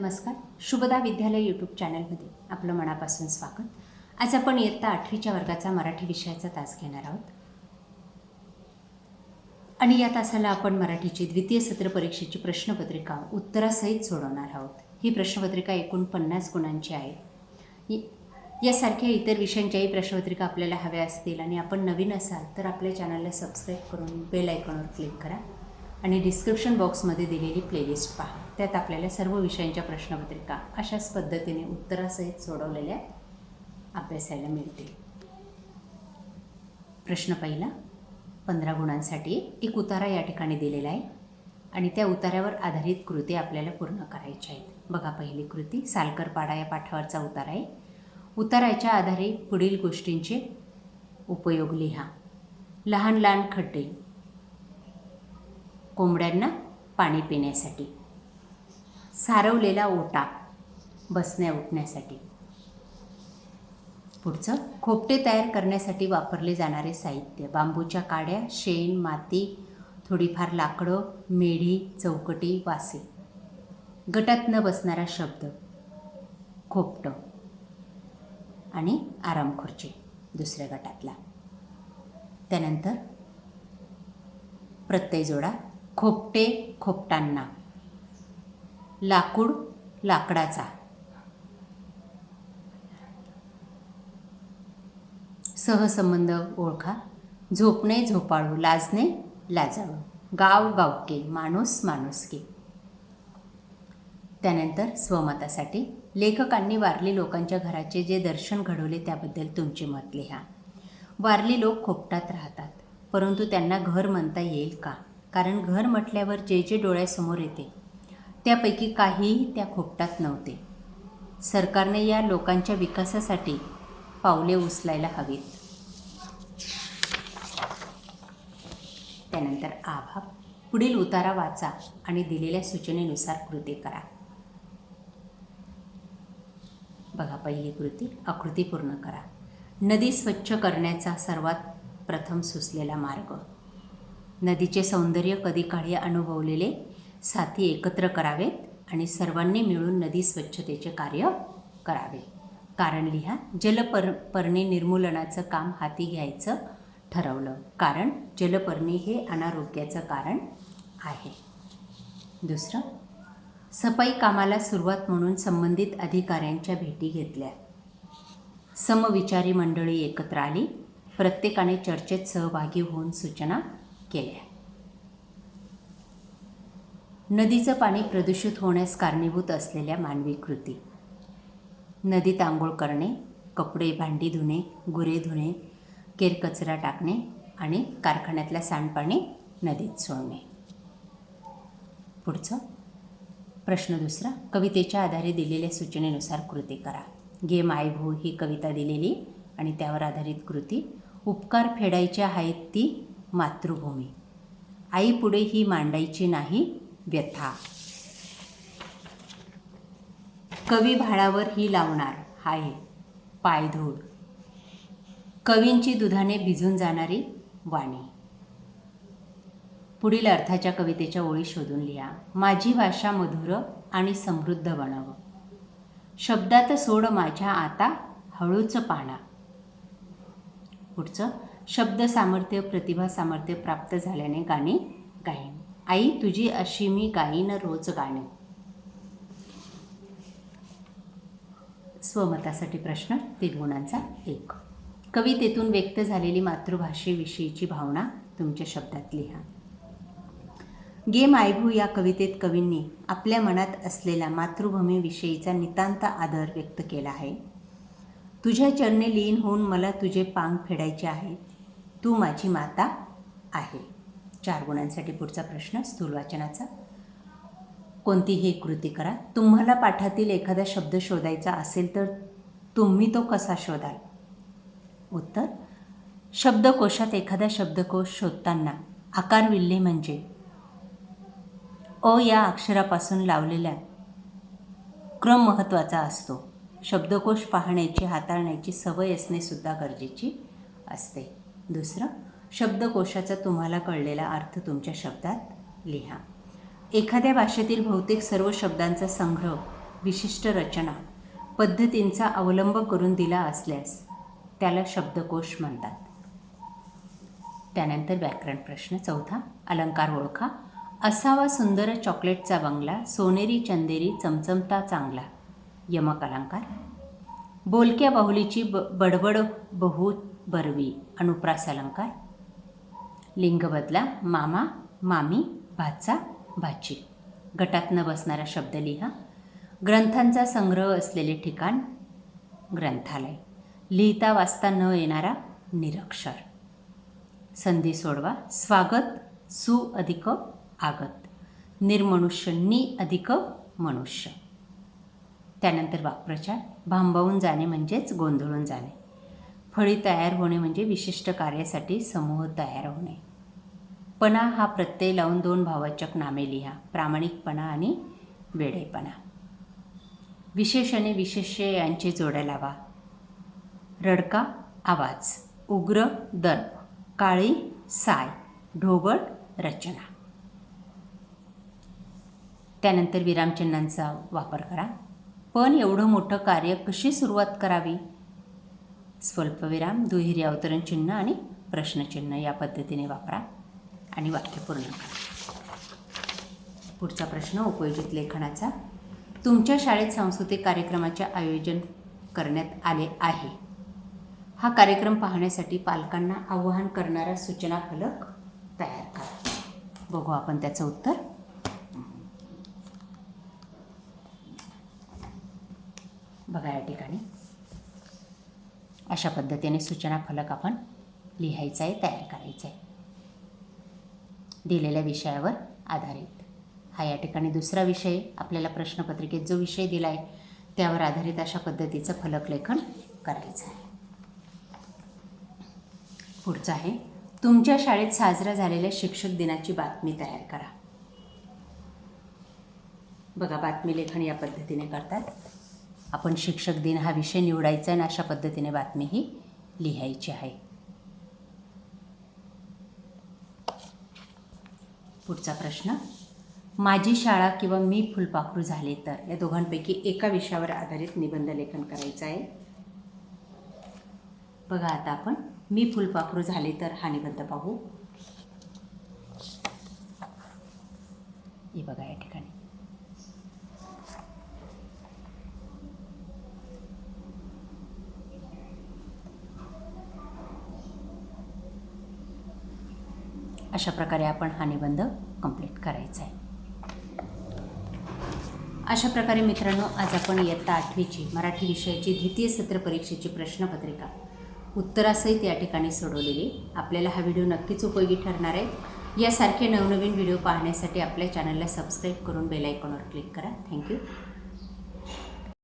नमस्कार. शुभदा विद्यालय यूट्यूब चॅनलमध्ये आपलं मनापासून स्वागत. आज आपण इयत्ता आठवीच्या वर्गाचा मराठी विषयाचा तास घेणार आहोत. आणि या तासाला आपण मराठीची द्वितीय सत्र परीक्षेची प्रश्नपत्रिका उत्तरासहित सोडवणार आहोत. ही प्रश्नपत्रिका एकूण पन्नास गुणांची आहे. यासारख्या इतर विषयांच्याही प्रश्नपत्रिका आपल्याला हव्या असतील आणि आपण नवीन असाल तर आपल्या चॅनलला सबस्क्राईब करून बेल आयकॉनवर क्लिक करा. आणि डिस्क्रिप्शन बॉक्समध्ये दिलेली प्लेलिस्ट पहा. त्यात आपल्याला सर्व विषयांच्या प्रश्नपत्रिका अशाच पद्धतीने उत्तरासहित सोडवलेल्या अभ्यासायला मिळतील. प्रश्न पहिला पंधरा गुणांसाठी एक उतारा या ठिकाणी दिलेला आहे आणि त्या उतार्यावर आधारित कृती आपल्याला पूर्ण करायच्या आहेत. बघा पहिली कृती सालकरपाडा या पाठावरचा उतारा आहे. उताराच्या आधारे पुढील गोष्टींचे उपयोग लिहा. लहान लहान खड्डे कोंबड्यांना पाणी पिण्यासाठी. सारवलेला ओटा बसण्या उठण्यासाठी. पुढचं खोपटे तयार करण्यासाठी वापरले जाणारे साहित्य. बांबूच्या काड्या शेण माती थोडीफार लाकडं मेढी चौकटी वासे. गटात न बसणारा शब्द खोपटं. आणि आराम खुर्ची दुसऱ्या गटातला. त्यानंतर प्रत्यय जोडा खोपटे खोपटांना. लाकूड लाकडाचा. सहसंबंध ओळखा. झोपणे झोपाळू लाजणे लाजाळू गाव गावके माणूस माणुसके. त्यानंतर स्वमतासाठी लेखकांनी वारली लोकांच्या घराचे जे दर्शन घडवले त्याबद्दल तुमचे मत लिहा. वारली लोक खोपटात राहतात परंतु त्यांना घर म्हणता येईल का? कारण घर म्हटल्यावर जे जे डोळ्यासमोर येते त्यापैकी काहीही त्या खोपटात नव्हते. सरकारने या लोकांच्या विकासासाठी पावले उचलायला हवीत. त्यानंतर आभा पुढील उतारा वाचा आणि दिलेल्या सूचनेनुसार कृती करा. बघा पहिली कृती आकृती पूर्ण करा. नदी स्वच्छ करण्याचा सर्वात प्रथम सुचलेला मार्ग. नदीचे सौंदर्य कधी काळी अनुभवलेले? साथी एकत्र करावेत आणि सर्वांनी मिळून नदी स्वच्छतेचे कार्य करावे. कारण लिहा जलपर पर्णी निर्मूलनाचं काम हाती घ्यायचं ठरवलं. कारण जलपर्णी हे अनारोग्याचं कारण आहे. दुसरं सफाई कामाला सुरुवात म्हणून संबंधित अधिकाऱ्यांच्या भेटी घेतल्या. समविचारी मंडळी एकत्र आली. प्रत्येकाने चर्चेत सहभागी होऊन सूचना केल्या नदीचं पाणी प्रदूषित होण्यास कारणीभूत असलेल्या मानवी कृती. नदीत आंघोळ करणे कपडे भांडी धुणे गुरे धुणे केरकचरा टाकणे आणि कारखान्यातल्या सांडपाणी नदीत सोडणे. पुढचं. प्रश्न दुसरा. कवितेच्या आधारे दिलेल्या सूचनेनुसार कृती करा. गे मायभू ही कविता दिलेली आणि त्यावर आधारित कृती. उपकार फेडायच्या आहेत ती मातृभूमी. आईपुढे ही मांडायची नाही व्यथा. कवी भाळावर ही लावणार हाय पायधूळ. कवींची दुधाने भिजून जाणारी वाणी. पुढील अर्थाच्या कवितेच्या ओळी शोधून लिहा. माझी भाषा मधुर आणि समृद्ध बनावं शब्दात सोड माझ्या आता हळूच पाना पुढचं शब्द सामर्थ्य प्रतिभा सामर्थ्य प्राप्त झाल्याने गाणे गाईन. आई तुझी अशी मी गाईन रोज गाणे. स्वमतासाठी प्रश्न तीन गुणांचा एक. कवितेतून व्यक्त झालेली मातृभाषेविषयीची भावना तुमच्या शब्दात लिहा. गे मायभू या कवितेत कवींनी आपल्या मनात असलेला मातृभूमीविषयीचा नितांत आदर व्यक्त केला आहे. तुझ्या चरणी लीन होऊन मला तुझे पांग फेडायचे आहे. तू माझी माता आहे. चार गुणांसाठी पुढचा प्रश्न स्थूल वाचनाचा. कोणतीही कृती करा. तुम्हाला पाठातील एखादा शब्द शोधायचा असेल तर तुम्ही तो कसा शोधाल? उत्तर शब्दकोशात एखादा शब्दकोश शोधताना आकार विल्हे म्हणजे अ या अक्षरापासून लावलेला क्रम महत्त्वाचा असतो. शब्दकोश पाहण्याची हाताळण्याची सवय असणे सुद्धा गरजेची असते. दुसरं शब्दकोशाचा तुम्हाला कळलेला अर्थ तुमच्या शब्दात लिहा. एखाद्या भाषेतील बहुतेक सर्व शब्दांचा संग्रह विशिष्ट रचना पद्धतींचा अवलंब करून दिला असल्यास त्याला शब्दकोश म्हणतात. त्यानंतर व्याकरण प्रश्न चौथा अलंकार ओळखा. असावा सुंदर चॉकलेटचा बंगला सोनेरी चंदेरी चमचमता चांगला. यमक अलंकार. बोलक्या बाहुलीची ब बडबड बहु बरवी अनुप्रास अलंकार लिंग बदला मामा मामी भाचा भाची गटात न बसणारा शब्द लिहा. ग्रंथांचा संग्रह असलेले ठिकाण ग्रंथालय. लिहिता वाचता न येणारा निरक्षर. संधी सोडवा. स्वागत सु अधिक आगत. निर्मनुष्य नि अधिक मनुष्य. त्यानंतर वाक्प्रचार. भांबवून जाणे म्हणजेच गोंधळून जाणे. फळी तयार होणे म्हणजे विशिष्ट कार्यासाठी समूह तयार होणे. पणा हा प्रत्यय लावून दोन भावाचक नामे लिहा प्रामाणिकपणा आणि वेडेपणा. विशेष आणि विशेष्य यांचे जोड्या लावा. रडका आवाज. उग्र दर्प. काळी साय. ढोबळ रचना. त्यानंतर विरामचिन्हांचा वापर करा. पण एवढं मोठं कार्य कशी सुरुवात करावी? स्वल्पविराम दुहेरी अवतरण चिन्ह आणि प्रश्नचिन्ह या पद्धतीने वापरा आणि वाक्य पूर्ण करा. पुढचा प्रश्न उपयोजित लेखनाचा. तुमच्या शाळेत सांस्कृतिक कार्यक्रमाचे आयोजन करण्यात आले आहे. हा कार्यक्रम पाहण्यासाठी पालकांना आवाहन करणारा सूचना फलक तयार करा. बघू आपण त्याचं उत्तर. बघा या ठिकाणी. अशा पद्धतीने सूचना फलक आपण लिहायचा आहे तयार करायचा आहे. दिलेल्या विषयावर आधारित. हा या ठिकाणी दुसरा विषय आपल्याला प्रश्नपत्रिकेत जो विषय दिला आहे त्यावर आधारित अशा पद्धतीचं फलक लेखन करायचं आहे. पुढचं आहे तुमच्या शाळेत साजरा झालेल्या शिक्षक दिनाची बातमी तयार करा. बघा बातमी लेखन या पद्धतीने करतात. आपण शिक्षक दिन हा विषय निवडायचा आणि अशा पद्धतीने बातमी ही लिहायची आहे. पुढचा प्रश्न माझी शाळा किंवा मी फुलपाखरू झाले तर? या दोघांपैकी एका विषयावर आधारित निबंध लेखन करायचं आहे. बघा आता आपण मी फुलपाखरू झाले तर? हा निबंध पाहू. हे बघा या ठिकाणी अशा प्रकारे आपण हा निबंध कंप्लीट करायचा आहे. अशा प्रकारे मित्रांनो आज आपण इयत्ता आठवीची मराठी विषयाची द्वितीय सत्र परीक्षेची प्रश्नपत्रिका उत्तरासहित या ठिकाणी सोडवलेली. आपल्याला हा व्हिडिओ नक्कीच उपयोगी ठरणार आहे. यासारखे नवनवीन व्हिडिओ पाहण्यासाठी आपल्या चॅनलला सबस्क्राईब करून बेल आयकॉनवर क्लिक करा. थँक्यू